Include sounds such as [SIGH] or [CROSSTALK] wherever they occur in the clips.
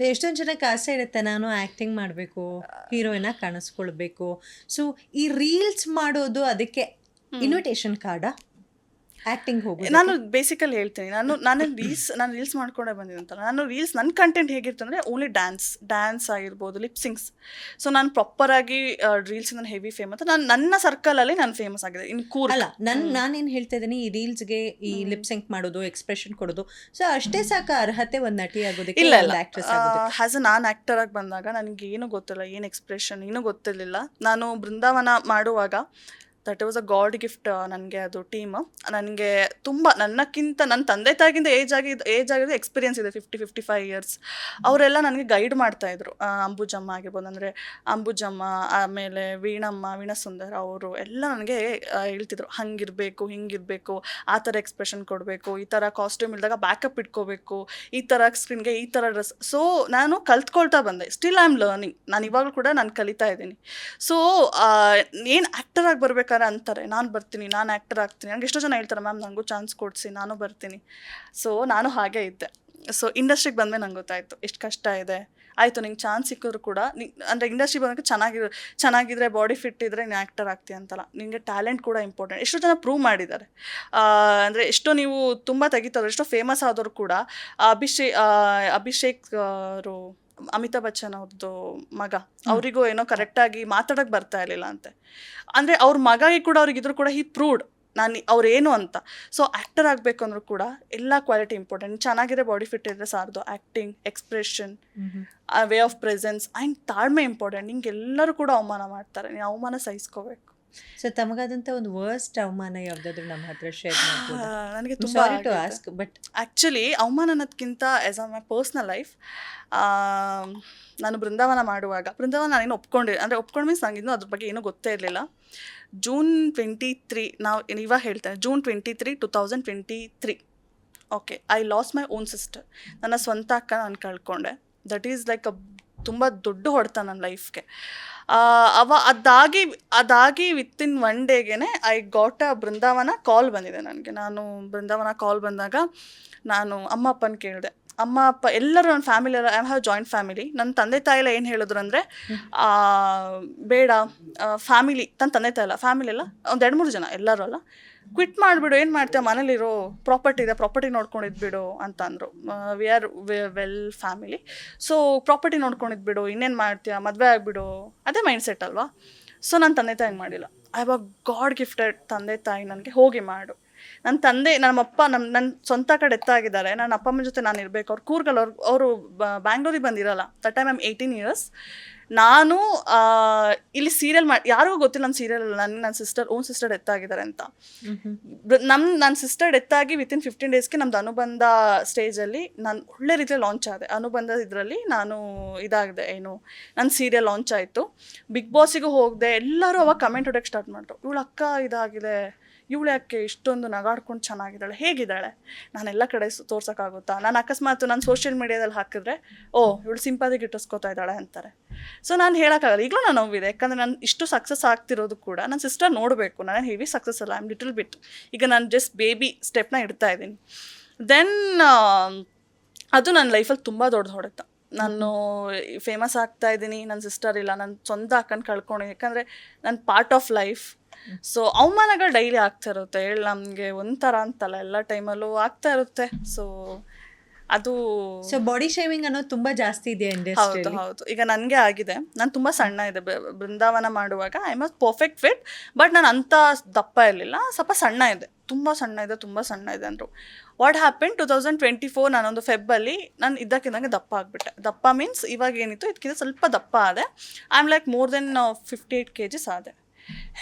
ಎಷ್ಟೊಂದು ಜನಕ್ಕೆ ಆಸೆ ಇರುತ್ತೆ. ನಾನು ಆ್ಯಕ್ಟಿಂಗ್ ಮಾಡಬೇಕು ಹೀರೋಯಿನ ಕಾಣಿಸ್ಕೊಳ್ಬೇಕು. ಸೊ ಈ ರೀಲ್ಸ್ ಮಾಡೋದು ಅದಕ್ಕೆ ಇನ್ವಿಟೇಷನ್ ಕಾರ್ಡಾ ಆ್ಯಕ್ಟಿಂಗ್ ಹೋಗಿ ನಾನು ಬೇಸಿಕಲಿ ಹೇಳ್ತೀನಿ. ನಾನು ನಾನು ರೀಲ್ಸ್ ನಾನು ರೀಲ್ಸ್ ಮಾಡ್ಕೊಂಡೇ ಬಂದಿದ್ದಂತ ನಾನು ರೀಲ್ಸ್ ನನ್ನ ಕಂಟೆಂಟ್ ಹೇಗಿರ್ತಂದ್ರೆ ಅಂದರೆ ಓನ್ಲಿ ಡ್ಯಾನ್ಸ್ ಡ್ಯಾನ್ಸ್ ಆಗಿರ್ಬೋದು ಲಿಪ್ಸಿಂಗ್ಸ್ ಸೊ ನಾನು ಪ್ರಾಪರ್ ಆಗಿ ರೀಲ್ಸ್ ನಾನು ಹೆವಿ ಫೇಮಸ್ ನಾನು ನನ್ನ ಸರ್ಕಲಲ್ಲಿ ನಾನು ಫೇಮಸ್ ಆಗಿದೆ ಇನ್ನು ಕೂರ್ ಅಲ್ಲ ನನ್ ನಾನೇನು ಹೇಳ್ತಾ ಇದ್ದೀನಿ ಈ ರೀಲ್ಸ್ಗೆ ಈ ಲಿಪ್ಸಿಂಕ್ ಮಾಡೋದು ಎಕ್ಸ್ಪ್ರೆಷನ್ ಕೊಡೋದು. ಸೊ ಅಷ್ಟೇ ಸಾಕ ಅರ್ಹತೆ ಒಂದು ನಟಿ ಆಗೋದಕ್ಕೆ ಇಲ್ಲ ಇಲ್ಲ. ಆಕ್ಟ್ರೆಸ್ ಹ್ಯಾಸ್ ಅ ನಾನು ಆ್ಯಕ್ಟರ್ ಆಗಿ ಬಂದಾಗ ನನಗೆ ಏನು ಗೊತ್ತಿಲ್ಲ ಏನು ಎಕ್ಸ್ಪ್ರೆಷನ್ ಏನೂ ಗೊತ್ತಿರಲಿಲ್ಲ. ನಾನು ಬೃಂದಾವನ ಮಾಡುವಾಗ that was a God gift ನನಗೆ ಅದು ಟೀಮ್ ನನಗೆ ತುಂಬ, ನನ್ನಕ್ಕಿಂತ ನನ್ನ ತಂದೆ ತಾಯಿಗಿಂತ ಏಜ್ ಆಗಿ ಏಜ್ ಆಗಿದ್ದು ಎಕ್ಸ್ಪೀರಿಯನ್ಸ್ ಇದೆ ಫಿಫ್ಟಿ ಫಿಫ್ಟಿ ಫೈವ್ ಇಯರ್ಸ್ ಅವರೆಲ್ಲ ನನಗೆ ಗೈಡ್ ಮಾಡ್ತಾಯಿದ್ರು ಅಂಬುಜಮ್ಮ ಆಗಿರ್ಬೋದು, ಅಂದರೆ ಅಂಬುಜಮ್ಮ, ಆಮೇಲೆ ವೀಣಮ್ಮ, ವೀಣಸುಂದರ್ ಅವರು ಎಲ್ಲ ನನಗೆ ಹೇಳ್ತಿದ್ರು. ಹಂಗಿರಬೇಕು, ಹಿಂಗಿರಬೇಕು, ಆ ಥರ ಎಕ್ಸ್ಪ್ರೆಷನ್ ಕೊಡಬೇಕು, ಈ ಥರ ಕಾಸ್ಟ್ಯೂಮ್ ಇಲ್ದಾಗ ಬ್ಯಾಕಪ್ ಇಟ್ಕೋಬೇಕು, ಈ ಥರ ಸ್ಕ್ರೀನ್ಗೆ ಈ ಥರ ಡ್ರೆಸ್ ಸೊ ನಾನು ಕಲ್ತ್ಕೊಳ್ತಾ ಬಂದೆ. ಸ್ಟಿಲ್ ಐ ಆಮ್ ಲರ್ನಿಂಗ್ ನಾನು ಇವಾಗಲೂ ಕೂಡ ನಾನು ಕಲಿತಾ ಇದ್ದೀನಿ. ಸೊ ಏನು ಆ್ಯಕ್ಟರ್ ಆಗಿ ಬರ್ಬೇಕಾದ್ರೆ ಅಂತಾರೆ. ನಾನು ಬರ್ತೀನಿ, ನಾನು ಆ್ಯಕ್ಟರ್ ಆಗ್ತೀನಿ. ನನಗೆ ಎಷ್ಟೋ ಜನ ಹೇಳ್ತಾರೆ, ಮ್ಯಾಮ್ ನನಗೂ ಚಾನ್ಸ್ ಕೊಡಿಸಿ, ನಾನು ಬರ್ತೀನಿ. ಸೊ ನಾನು ಹಾಗೆ ಇದ್ದೆ. ಸೊ ಇಂಡಸ್ಟ್ರಿಗೆ ಬಂದಮೇಲೆ ನಂಗೆ ಗೊತ್ತಾಯಿತು, ಎಷ್ಟು ಕಷ್ಟ ಇದೆ. ಆಯಿತು, ನಿಂಗೆ ಚಾನ್ಸ್ ಸಿಕ್ಕಿದ್ರು ಕೂಡ, ನಿ, ಅಂದರೆ ಇಂಡಸ್ಟ್ರಿ ಬಂದಾಗ ಚೆನ್ನಾಗಿರೋ ಚೆನ್ನಾಗಿದ್ರೆ ಬಾಡಿ ಫಿಟ್ ಇದ್ದರೆ ನೀನು ಆ್ಯಕ್ಟರ್ ಆಗ್ತೀಯ ಅಂತಲ್ಲ. ನಿಮಗೆ ಟ್ಯಾಲೆಂಟ್ ಕೂಡ ಇಂಪಾರ್ಟೆಂಟ್ ಎಷ್ಟೋ ಜನ ಪ್ರೂವ್ ಮಾಡಿದ್ದಾರೆ. ಅಂದರೆ ಎಷ್ಟೋ ನೀವು ತುಂಬ ತೆಗಿತಾರೆ ಎಷ್ಟೋ ಫೇಮಸ್ ಆದವರು ಕೂಡ ಅಭಿಷೇಕ್ ಅಭಿಷೇಕ್ ಅವರು ಅಮಿತಾಬ್ ಬಚ್ಚನ್ ಅವ್ರದ್ದು ಮಗ. ಅವರಿಗೂ ಏನೋ ಕರೆಕ್ಟಾಗಿ ಮಾತಾಡೋಕ್ಕೆ ಬರ್ತಾ ಇರಲಿಲ್ಲ ಅಂತೆ. ಅಂದರೆ ಅವ್ರ ಮಗಾಗಿ ಕೂಡ ಅವ್ರಿಗಿದ್ರು ಕೂಡ ಹಿ ಪ್ರೂವ್ಡ್. ನಾನು ಅವ್ರೇನು ಅಂತ. ಸೊ ಆ್ಯಕ್ಟರ್ ಆಗಬೇಕು ಅಂದ್ರೂ ಕೂಡ ಎಲ್ಲ ಕ್ವಾಲಿಟಿ ಇಂಪಾರ್ಟೆಂಟ್ ಚೆನ್ನಾಗಿದೆ ಬಾಡಿ ಫಿಟ್ ಇದ್ರೆ ಸಾರ್ದು acting expression way of presence and ತಾಳ್ಮೆ ಇಂಪಾರ್ಟೆಂಟ್ ಹಿಂಗೆಲ್ಲರೂ ಕೂಡ ಅವಮಾನ ಮಾಡ್ತಾರೆ. ನೀವು ಅವಮಾನ ಸಹಿಸ್ಕೋಬೇಕು. ಸೊ ತಮಗಾದಂಥ ಒಂದು ವರ್ಸ್ಟ್ ಅವಮಾನ ಯಾವ್ದಾದ್ರು ನಮ್ಮ ಹತ್ರ ಶೇರ್ [SIGHS] ನನಗೆ ತುಂಬ ಟು ಆಸ್ಕ್ ಬಟ್ ಆ್ಯಕ್ಚುಲಿ ಅವಮಾನ ಅನ್ನೋದಕ್ಕಿಂತ as a my personal life ನಾನು ಬೃಂದಾವನ ಮಾಡುವಾಗ ಬೃಂದಾವನ ನಾನೇನು ಒಪ್ಕೊಂಡೆ ಅಂದರೆ ಒಪ್ಕೊಂಡು ಮೀನ್ಸ್ ನನಗಿನ್ನೂ ಅದ್ರ ಬಗ್ಗೆ ಏನೂ ಗೊತ್ತೇ ಇರಲಿಲ್ಲ. ಜೂನ್ ಟ್ವೆಂಟಿ ತ್ರೀ ನಾವು ಇವಾಗ ಹೇಳ್ತೇನೆ June twenty three two thousand twenty three okay I lost my own sister ನನ್ನ ಸ್ವಂತ ಅಕ್ಕ ನಾನು ಕಳ್ಕೊಂಡೆ. ದಟ್ ಈಸ್ ಲೈಕ್ ಅ ತುಂಬ ದೊಡ್ಡ ಹೊಡೆತ ನನ್ನ ಲೈಫ್ಗೆ ಅವ ಅದಾಗಿ ಅದಾಗಿ ವಿತಿನ್ ಒನ್ ಡೇಗೆ I got a Brindavana call ಬಂದಿದೆ ನನಗೆ. ನಾನು ಬೃಂದಾವನ ಕಾಲ್ ಬಂದಾಗ ನಾನು ಅಮ್ಮ ಅಪ್ಪನ ಕೇಳಿದೆ. ಅಮ್ಮ ಅಪ್ಪ ಎಲ್ಲರೂ ನನ್ನ family I have joint family ನನ್ನ ತಂದೆ ತಾಯಿ ಎಲ್ಲ ಏನು ಹೇಳಿದ್ರು ಅಂದರೆ ಬೇಡ ಫ್ಯಾಮಿಲಿ ನನ್ನ ತಂದೆ ತಾಯಿ ಎಲ್ಲ ಫ್ಯಾಮಿಲಿ ಎಲ್ಲ ಒಂದು ಎರಡು ಮೂರು ಜನ ಎಲ್ಲರೂ ಅಲ್ಲ ಕ್ವಿಟ್ ಮಾಡಿಬಿಡು, ಏನು ಮಾಡ್ತೀಯ? ಮನೇಲಿರೋ ಪ್ರಾಪರ್ಟಿ ಇದೆ ಪ್ರಾಪರ್ಟಿ ನೋಡ್ಕೊಂಡಿದ್ಬಿಡು ಅಂತ ಅಂದರು we are well family so property ನೋಡ್ಕೊಂಡಿದ್ಬಿಡು ಇನ್ನೇನು ಮಾಡ್ತೀಯ? ಮದುವೆ ಆಗಿಬಿಡು. ಅದೇ ಮೈಂಡ್ ಸೆಟ್ ಅಲ್ವಾ? ಸೊ ನನ್ನ ತಂದೆ ತಾಯಿ ಮಾಡಿಲ್ಲ. ಐ ವಾ ಗಾಡ್ ಗಿಫ್ಟೆಡ್ ತಂದೆ ತಾಯಿ ನನಗೆ ಹೋಗಿ ಮಾಡು. ನನ್ನ ತಂದೆ ನಮ್ಮಪ್ಪ ನಮ್ಮ ನನ್ನ ಸ್ವಂತ ಕಡೆ ಎತ್ತಾಗಿದ್ದಾರೆ. ನನ್ನ ಅಪ್ಪ ಅಮ್ಮನ ಜೊತೆ ನಾನು ಇರಬೇಕು. ಅವ್ರು ಕೂರ್ಗಲ್ ಅವ್ರು, ಅವರು ಬ್ಯಾಂಗ್ಳೂರಿಗೆ ಬಂದಿರಲ್ಲ. That time I'm eighteen years ನಾನು ಇಲ್ಲಿ ಸೀರಿಯಲ್ ಮಾಡಿ ಯಾರಿಗೂ ಗೊತ್ತಿಲ್ಲ ನನ್ನ ಸೀರಿಯಲ್ ನನ್ನ ನನ್ನ ಸಿಸ್ಟರ್ ಓನ್ ಸಿಸ್ಟರ್ ಎತ್ತಾಗಿದ್ದಾರೆ ಅಂತ. ನಮ್ಮ ನನ್ನ ಸಿಸ್ಟರ್ ಡೆತ್ ಆಗಿ ವಿತಿನ್ ಫಿಫ್ಟೀನ್ ಡೇಸ್ಗೆ ನಮ್ದು ಅನುಬಂಧ ಸ್ಟೇಜಲ್ಲಿ ನಾನು ಒಳ್ಳೆ ರೀತಿಯಲ್ಲಿ ಲಾಂಚ್ ಆದೆ. ಅನುಬಂಧ ಇದರಲ್ಲಿ ನಾನು ಇದಾಗಿದೆ ಏನು ನನ್ನ ಸೀರಿಯಲ್ ಲಾಂಚ್ ಆಯಿತು. ಬಿಗ್ ಬಾಸಿಗೂ ಹೋಗಿದೆ ಎಲ್ಲರೂ ಅವಾಗ ಕಮೆಂಟ್ ಹೊಡೋಕ್ಕೆ ಸ್ಟಾರ್ಟ್ ಮಾಡಿದ್ರು ಇವಳು ಅಕ್ಕ ಇದಾಗಿದೆ ಇವಳು ಯಾಕೆ ಇಷ್ಟೊಂದು ನಗಾಡ್ಕೊಂಡು ಚೆನ್ನಾಗಿದ್ದಾಳೆ? ಹೇಗಿದ್ದಾಳೆ? ನಾನೆಲ್ಲ ಕಡೆ ತೋರ್ಸೋಕ್ಕಾಗುತ್ತಾ? ನಾನು ಅಕಸ್ಮಾತ್ ನಾನು ಸೋಷಿಯಲ್ ಮೀಡಿಯಾದಲ್ಲಿ ಹಾಕಿದ್ರೆ, ಓ, ಇವಳು ಸಿಂಪಾದಿ ಇಟ್ಟಿಸ್ಕೋತಾ ಇದ್ದಾಳೆ ಅಂತಾರೆ. ಸೊ ನಾನು ಹೇಳೋಕ್ಕಾಗಲ್ಲ. ಈಗಲೂ ನಾನು ನೋವಿದೆ. ಯಾಕಂದರೆ ನಾನು ಇಷ್ಟು ಸಕ್ಸಸ್ ಆಗ್ತಿರೋದು ಕೂಡ ನನ್ನ ಸಿಸ್ಟರ್ ನೋಡಬೇಕು. ನಾನು ಹೆವಿ ಸಕ್ಸಸ್ ಅಲ್ಲ. ಐಮ್ ಲಿಟಲ್ ಬಿಟ್ ಈಗ ನಾನು ಜಸ್ಟ್ ಬೇಬಿ ಸ್ಟೆಪ್ನ ಇಡ್ತಾ ಇದ್ದೀನಿ. ದೆನ್ ಅದು ನನ್ನ ಲೈಫಲ್ಲಿ ತುಂಬ ದೊಡ್ಡ ಹೊಡೆತ. ನಾನು ಫೇಮಸ್ ಆಗ್ತಾ ಇದ್ದೀನಿ. ನನ್ನ ಸಿಸ್ಟರ್ ಇಲ್ಲ. ನನ್ನ ಸ್ವಂತ ಅಕ್ಕನ ಕಳ್ಕೊಂಡು. ಯಾಕಂದರೆ ನನ್ನ ಪಾರ್ಟ್ ಆಫ್ ಲೈಫ್ ಸೊ ಅವಮಾನಗಳು ಡೈಲಿ ಆಗ್ತಾ ಇರುತ್ತೆ. ಹೇಳಿ ನಮಗೆ ಒಂಥರ ಅಂತಲ್ಲ ಎಲ್ಲ ಟೈಮಲ್ಲೂ ಆಗ್ತಾ ಇರುತ್ತೆ. ಸೊ ಅದು ಸೊ ಬಾಡಿ ಶೇವಿಂಗ್ ಅನ್ನೋದು ತುಂಬಾ ಜಾಸ್ತಿ ಇದೆ ಹೌದು ಹೌದು. ಈಗ ನನಗೆ ಆಗಿದೆ. ನಾನು ತುಂಬ ಸಣ್ಣ ಇದೆ. ಬೃಂದಾವನ ಮಾಡುವಾಗ ಐ ಮಸ್ ಪರ್ಫೆಕ್ಟ್ ಫಿಟ್ ಬಟ್ ನಾನು ಅಂತ ದಪ್ಪ ಇರಲಿಲ್ಲ. ಸ್ವಲ್ಪ ಸಣ್ಣ ಇದೆ. ತುಂಬ ಸಣ್ಣ ಇದೆ ತುಂಬ ಸಣ್ಣ ಇದೆ ಅಂದರು. What happen two thousand twenty four ನಾನೊಂದು ಫೆಬ್ಬಲ್ಲಿ ನಾನು ಇದ್ದಕ್ಕಿದ್ದಂಗೆ ದಪ್ಪ ಆಗಿಬಿಟ್ಟೆ. ದಪ್ಪ ಮೀನ್ಸ್ ಇವಾಗ ಏನಿತ್ತು? ಇದಕ್ಕಿಂತ ಸ್ವಲ್ಪ ದಪ್ಪ ಆದೆ. I am like more then fifty eight K Gs ಆದೆ.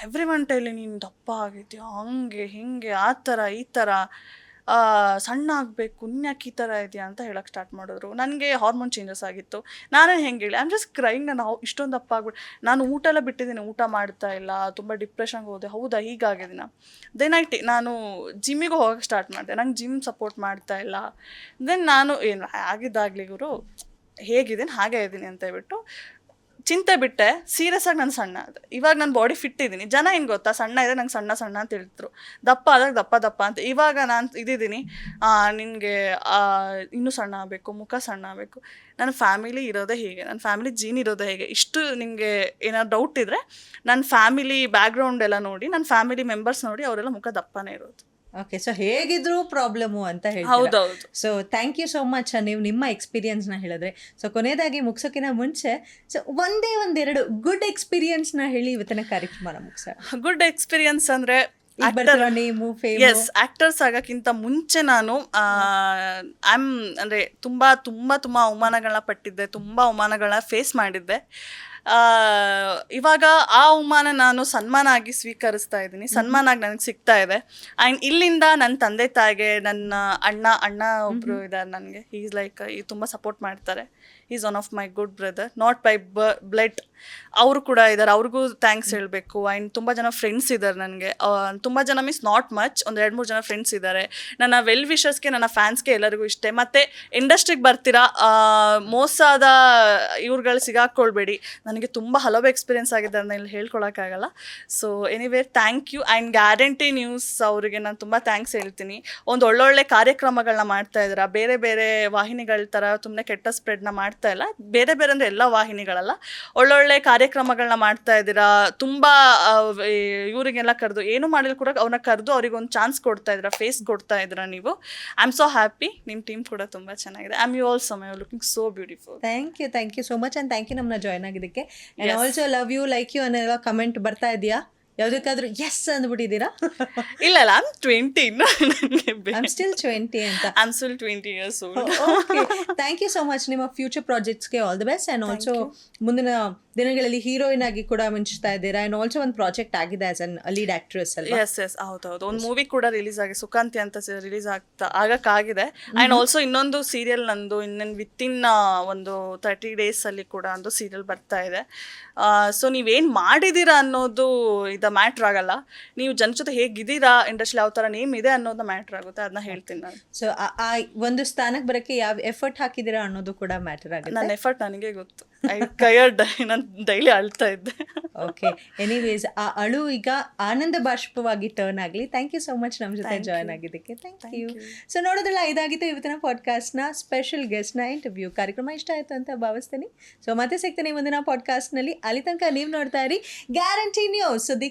ಎವ್ರಿ ಒನ್ ಟೈಲಿ ನೀನು ದಪ್ಪ ಆಗಿದ್ಯಾ? ಹಂಗೆ, ಹಿಂಗೆ, ಆ ಥರ ಈ ಥರ ಸಣ್ಣ ಆಗಬೇಕು ಇನ್ಯಾಕೆ ಈ ಥರ ಇದೆಯಾ ಅಂತ ಹೇಳಕ್ಕೆ ಸ್ಟಾರ್ಟ್ ಮಾಡಿದ್ರು. ನನಗೆ ಹಾರ್ಮೋನ್ ಚೇಂಜಸ್ ಆಗಿತ್ತು. ನಾನು ಹೆಂಗೆ ಹೇಳಿ ಆಮ್ ಜಸ್ಟ್ ಕ್ರೈಂಗ್ ನಾನು ಇಷ್ಟೊಂದು ದಪ್ಪ ಆಗ್ಬಿಟ್ಟು ನಾನು ಊಟ ಎಲ್ಲ ಬಿಟ್ಟಿದ್ದೀನಿ, ಊಟ ಮಾಡ್ತಾ ಇಲ್ಲ, ತುಂಬ ಡಿಪ್ರೆಷನ್ಗೆ ಹೋದೆ, ಹೌದಾ, ಹೀಗಾಗಿದ್ದೀನ? ದೆನ್ ಐ ಟಿ ನಾನು ಜಿಮ್ಮಿಗೂ ಹೋಗಕ್ಕೆ ಸ್ಟಾರ್ಟ್ ಮಾಡಿದೆ. ನಂಗೆ ಜಿಮ್ ಸಪೋರ್ಟ್ ಮಾಡ್ತಾ ಇಲ್ಲ. ದೆನ್ ನಾನು ಏನು ಆಗಿದ್ದಾಗಲಿ ಗುರು, ಹೇಗಿದ್ದೀನಿ, ಹಾಗೆ ಇದ್ದೀನಿ ಅಂತ ಹೇಳ್ಬಿಟ್ಟು ಚಿಂತೆ ಬಿಟ್ಟೆ, ಸೀರಿಯಸ್ ಆಗಿ ನಾನು ಸಣ್ಣ ಇವಾಗ ನಾನು ಬಾಡಿ ಫಿಟ್ ಇದ್ದೀನಿ. ಜನ ಏನು ಗೊತ್ತಾ? ಸಣ್ಣ ಇದೆ ನಂಗೆ ಸಣ್ಣ ಸಣ್ಣ ಅಂತ ಹೇಳ್ತಿದ್ರು. ದಪ್ಪ ಆದಾಗ ದಪ್ಪ ದಪ್ಪ ಅಂತ. ಇವಾಗ ನಾನು ಇದಿದ್ದೀನಿ. ನಿನಗೆ ಇನ್ನೂ ಸಣ್ಣ ಆಗಬೇಕು, ಮುಖ ಸಣ್ಣ ಆಗಬೇಕು. ನನ್ನ ಫ್ಯಾಮಿಲಿ ಇರೋದೇ ಹೀಗೆ. ನನ್ನ ಫ್ಯಾಮಿಲಿ ಜೀನ್ ಇರೋದೇ ಹೇಗೆ. ಇಷ್ಟು ನಿಮಗೆ ಏನಾದ್ರು ಡೌಟ್ ಇದ್ದರೆ ನನ್ನ ಫ್ಯಾಮಿಲಿ ಬ್ಯಾಕ್ಗ್ರೌಂಡ್ ಎಲ್ಲ ನೋಡಿ ನನ್ನ ಫ್ಯಾಮಿಲಿ ಮೆಂಬರ್ಸ್ ನೋಡಿ, ಅವರೆಲ್ಲ ಮುಖ ದಪ್ಪನೇ ಇರೋದು. ಓಕೆ ಸೊ ಹೇಗಿದ್ರು ಪ್ರಾಬ್ಲಮು ಅಂತ ಹೇಳಿ ಹೌದೌದು. So thank you so much ನೀವು ನಿಮ್ಮ ಎಕ್ಸ್ಪೀರಿಯನ್ಸ್ನ ಹೇಳಿದ್ರೆ. ಸೊ ಕೊನೆಯದಾಗಿ ಮುಗಿಸೋಕಿನ ಮುಂಚೆ ಸೊ ಒಂದೇ ಒಂದೆರಡು ಗುಡ್ ಎಕ್ಸ್ಪೀರಿಯನ್ಸ್ನ ಹೇಳಿ ಇವತ್ತಿನ ಕಾರ್ಯಕ್ರಮನ ಮುಗಿಸ. ಗುಡ್ ಎಕ್ಸ್ಪೀರಿಯನ್ಸ್ ಅಂದರೆ ನೇಮು ಎಸ್ ಆಕ್ಟರ್ಸ್ ಆಗಕ್ಕಿಂತ ಮುಂಚೆ ನಾನು ಐಮ್ ಅಂದರೆ ತುಂಬ ತುಂಬ ತುಂಬ ಅವಮಾನಗಳನ್ನ ಪಟ್ಟಿದ್ದೆ ತುಂಬ ಅವಮಾನಗಳನ್ನ ಫೇಸ್ ಮಾಡಿದ್ದೆ. ಇವಾಗ ಆ ಅವಮಾನ ನಾನು ಸನ್ಮಾನ ಆಗಿ ಸ್ವೀಕರಿಸ್ತಾ ಇದ್ದೀನಿ. ಸನ್ಮಾನ ಆಗಿ ನನಗೆ ಸಿಗ್ತಾ ಇದೆ. ಆ್ಯಂಡ್ ಇಲ್ಲಿಂದ ನನ್ನ ತಂದೆ ತಾಯಿಗೆ ನನ್ನ ಅಣ್ಣ ಅಣ್ಣ ಒಬ್ಬರು ಇದ್ದಾರೆ ನನಗೆ. ಈಸ್ ಲೈಕ್ ಈ ತುಂಬ ಸಪೋರ್ಟ್ ಮಾಡ್ತಾರೆ. Is one of my good brother not by ಬ ಬ್ಲಡ್ ಅವರು ಕೂಡ ಇದ್ದಾರೆ ಅವ್ರಿಗೂ ಥ್ಯಾಂಕ್ಸ್ ಹೇಳಬೇಕು. ಆ್ಯಂಡ್ ತುಂಬ ಜನ ಫ್ರೆಂಡ್ಸ್ ಇದ್ದಾರೆ ನನಗೆ. ತುಂಬ ಜನ ಮೀನ್ಸ್ ನಾಟ್ ಮಚ್ ಒಂದು ಎರಡು ಮೂರು ಜನ ಫ್ರೆಂಡ್ಸ್ ಇದ್ದಾರೆ ನನ್ನ ವೆಲ್ ವಿಷರ್ಸ್ಗೆ ನನ್ನ ಫ್ಯಾನ್ಸ್ಗೆ ಎಲ್ಲರಿಗೂ ಇಷ್ಟೇ. ಮತ್ತು ಇಂಡಸ್ಟ್ರಿಗೆ ಬರ್ತೀರಾ? ಮೋಸಾದ ಮೋಸದ ಇವ್ರುಗಳು ಸಿಗಾಕ್ಕೊಳ್ಬೇಡಿ. ನನಗೆ ತುಂಬ ಹಲವು ಎಕ್ಸ್ಪೀರಿಯನ್ಸ್ ಆಗಿದೆ ಅದನ್ನ ಇಲ್ಲಿ ಹೇಳ್ಕೊಳಕ್ಕಾಗಲ್ಲ. So anywhere thank you and guarantee news ಅವರಿಗೆ ನಾನು ತುಂಬ ಥ್ಯಾಂಕ್ಸ್ ಹೇಳ್ತೀನಿ. ಒಂದು ಒಳ್ಳೊಳ್ಳೆ ಕಾರ್ಯಕ್ರಮಗಳನ್ನ ಮಾಡ್ತಾ ಇದ್ದೀರಾ? ಬೇರೆ ಬೇರೆ ವಾಹಿನಿಗಳ ಥರ ತುಂಬ ಕೆಟ್ಟ ಸ್ಪ್ರೆಡ್ನ ಮಾಡ್ತಾ ಇಲ್ಲ. ಬೇರೆ ಬೇರೆ ಅಂದರೆ ಎಲ್ಲ ವಾಹಿನಿಗಳಲ್ಲ. ಒಳ್ಳೊಳ್ಳೆ ಕಾರ್ಯಕ್ರಮಗಳನ್ನ ಮಾಡ್ತಾ ಇದ್ದೀರಾ? ತುಂಬ ಇವರಿಗೆಲ್ಲ ಕರೆದು ಏನು ಮಾಡಿದ್ರು ಕೂಡ ಅವ್ರನ್ನ ಕರೆದು ಅವ್ರಿಗೆ ಒಂದು ಚಾನ್ಸ್ ಕೊಡ್ತಾ ಇದ್ದೀರಾ ಫೇಸ್ ಕೊಡ್ತಾ ಇದ್ದೀರಾ ನೀವು? ಐ ಆಮ್ ಸೋ ಹ್ಯಾಪಿ ನಿಮ್ಮ ಟೀಮ್ ಕೂಡ ತುಂಬಾ ಚೆನ್ನಾಗಿದೆ. I am you also my looking so beautiful thank you thank you so much and thank you ನಮ್ಮನ್ನ ಜಾಯ್ನ್ ಆಗಿದ್ದಕ್ಕೆ also love you like you ಅನ್ನೋ ಕಮೆಂಟ್ ಬರ್ತಾ ಇದೆಯಾ? ಯಾವುದಕ್ಕಾದ್ರೂ ಎಸ್ ಅಂದ್ಬಿಟ್ಟಿದ್ದೀರಾ? ಇಲ್ಲ ಇಲ್ಲ ಐಮ್ ಟ್ವೆಂಟಿ ಸ್ಟಿಲ್ ಟ್ವೆಂಟಿ ಅಂತ. I'm still twenty years okay thank you so much ನಿಮ್ಮ future ಪ್ರಾಜೆಕ್ಟ್ಸ್ಗೆ all the best and also ಮುಂದಿನ ದಿನಗಳಲ್ಲಿ ಹೀರೋಯಿನ್ ಆಗಿ ಕೂಡ ಮಿಂಚ್ತಾ ಇದ್ದೀರಾ? ಆ್ಯಂಡ್ ಆಲ್ಸೋ ಒಂದು ಪ್ರಾಜೆಕ್ಟ್ ಆಗಿದೆ ಆಸ್ ಅನ್ ಲೀಡ್ ಆಕ್ಟ್ರೆಸ್ ಅಲ್ವಾ? ಎಸ್ ಎಸ್ ಹೌದೌದು. ಒಂದು ಮೂವಿ ಕೂಡ ರಿಲೀಸ್ ಆಗಿದೆ ಸುಕಾಂತಿ ಅಂತ ರಿಲೀಸ್ ಆಗ್ತಾ ಆಗಕ್ಕಾಗಿದೆ. ಆ್ಯಂಡ್ ಆಲ್ಸೋ ಇನ್ನೊಂದು ಸೀರಿಯಲ್ ನಂದು ಇನ್ನೊಂದು ವಿತಿನ್ ಒಂದು ತರ್ಟಿ ಡೇಸಲ್ಲಿ ಕೂಡ ಒಂದು ಸೀರಿಯಲ್ ಬರ್ತಾ ಇದೆ. ಸೊ ನೀವೇನು ಮಾಡಿದ್ದೀರಾ ಅನ್ನೋದು ಇದು ಮ್ಯಾಟ್ರ್ ಆಗಲ್ಲ. ನೀವು ಜನ ಜೊತೆ ಹೇಗಿದ್ದೀರಾ ಇಂಡಸ್ಟ್ರಿ ಯಾವ ಥರ ನೇಮ್ ಇದೆ ಅನ್ನೋದು ಮ್ಯಾಟ್ರ್ ಆಗುತ್ತೆ ಅದನ್ನ ಹೇಳ್ತೀನಿ ನಾನು. ಸೊ ಆ ಒಂದು ಸ್ಥಾನಕ್ಕೆ ಬರೋಕ್ಕೆ ಯಾವ ಎಫರ್ಟ್ ಹಾಕಿದ್ದೀರಾ ಅನ್ನೋದು ಕೂಡ ಮ್ಯಾಟರ್ ಆಗುತ್ತೆ. ನನ್ನ ಎಫರ್ಟ್ ನನಗೆ ಗೊತ್ತು. ಐ ಕಯರ್ಡ್ ನಾನು ಡೈಲಿ ಅಳ್ತಾ ಇದ್ದೆ. ಓಕೆ ಎನಿವೇಸ್ ಆ ಅಳು ಈಗ ಆನಂದ ಬಾಷ್ಪವಾಗಿ ಟರ್ನ್ ಆಗಲಿ. ಥ್ಯಾಂಕ್ ಯು ಸೋ ಮಚ್ ನಮ್ಮ ಜೊತೆ ಜಾಯ್ನ್ ಆಗಿದ್ದಕ್ಕೆ. Thank you. ಸೊ ನೋಡೋದಲ್ಲ ಇದಾಗಿತ್ತು ಇವತ್ತಿನ ಪಾಡ್ಕಾಸ್ಟ್ನ ಸ್ಪೆಷಲ್ ಗೆಸ್ಟ್ನ ಇಂಟರ್ವ್ಯೂ ಕಾರ್ಯಕ್ರಮ ಇಷ್ಟ ಆಯಿತು ಅಂತ ಭಾವಿಸ್ತೀನಿ. ಸೊ ಮತ್ತೆ ಸಿಗ್ತೀನಿ ಮುಂದಿನ ಪಾಡ್ಕಾಸ್ಟ್ನಲ್ಲಿ ಅಲ್ಲಿ ತನಕ ನೀವು ನೋಡ್ತಾ ಇರಿ. ಗ್ಯಾರಂಟಿ ನ್ಯೂಸ್ ಸುದ್ದಿ